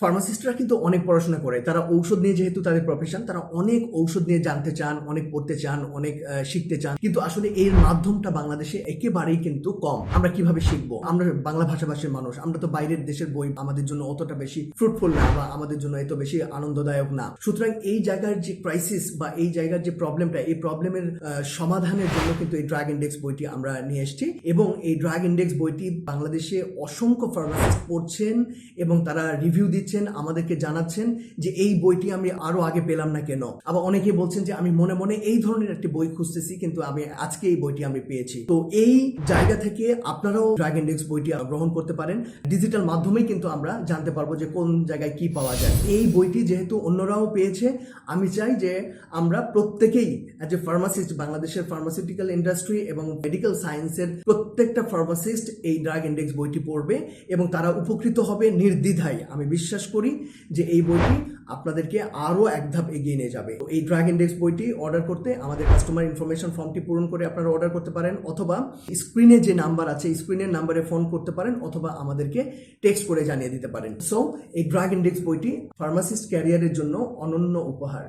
ফার্মাসিস্টরা কিন্তু অনেক পড়াশোনা করে। তারা ঔষধ নিয়ে যেহেতু তাদের প্রফেশন তারা অনেক ঔষধ নিয়ে জানতে চান, অনেক পড়তে চান, অনেক শিখতে চান। কিন্তু আসলে এর মাধ্যমটা বাংলাদেশে একেবারেই কিন্তু কম। আমরা কীভাবে শিখব? আমরা বাংলা ভাষাভাষীর মানুষ। আমরা তো বাইরের দেশের বই আমাদের জন্য অতটা বেশি ফ্রুটফুল না বা আমাদের জন্য এত বেশি আনন্দদায়ক না। সুতরাং এই জায়গার যে ক্রাইসিস বা এই জায়গার যে প্রবলেমটা এই প্রবলেমের সমাধানের জন্য কিন্তু এই ড্রাগ ইন্ডেক্স বইটি আমরা নিয়ে এসেছি। এবং এই ড্রাগ ইন্ডেক্স বইটি বাংলাদেশে অসংখ্য ফার্মাসিস্ট পড়ছেন এবং তারা রিভিউ দিচ্ছেন, আমাদেরকে জানাচ্ছেন যে এই বইটি আমি আরও আগে পেলাম না কেন। আবার অনেকে বলছেন যে আমি মনে মনে এই ধরনের একটি বই খুঁজতেছি, কিন্তু আমি আজকে এই বইটি আমি পেয়েছি। তো এই জায়গা থেকে আপনারাও ড্রাগ ইন্ডেক্স বইটি গ্রহণ করতে পারেন। ডিজিটাল মাধ্যমেই কিন্তু আমরা জানতে পারব যে কোন জায়গায় কি পাওয়া যায়। এই বইটি যেহেতু অন্যরাও পেয়েছে, আমি চাই যে আমরা প্রত্যেকেই অ্যাজ এ ফার্মাসিস্ট বাংলাদেশের ফার্মাসিউটিক্যাল ইন্ডাস্ট্রি এবং মেডিকেল সায়েন্সের প্রত্যেকটা ফার্মাসিস্ট এই ড্রাগ ইন্ডেক্স বইটি পড়বে এবং তারা উপকৃত হবে নির্দ্বিধায়। আমি বিশ্বাস করি যে এই বইটি আপনাদেরকে আরও এক ধাপ এগিয়ে নিয়ে যাবে। এই ড্রাগ ইন্ডেক্স বইটি অর্ডার করতে আমাদের কাস্টমার ইনফরমেশন ফর্মটি পূরণ করে আপনারা অর্ডার করতে পারেন অথবা স্ক্রিনে যে নাম্বার আছে স্ক্রিনের নাম্বারে ফোন করতে পারেন অথবা আমাদেরকে টেক্সট করে জানিয়ে দিতে পারেন। সো এই ড্রাগ ইন্ডেক্স বইটি ফার্মাসিস্ট ক্যারিয়ারের জন্য অনন্য উপহার।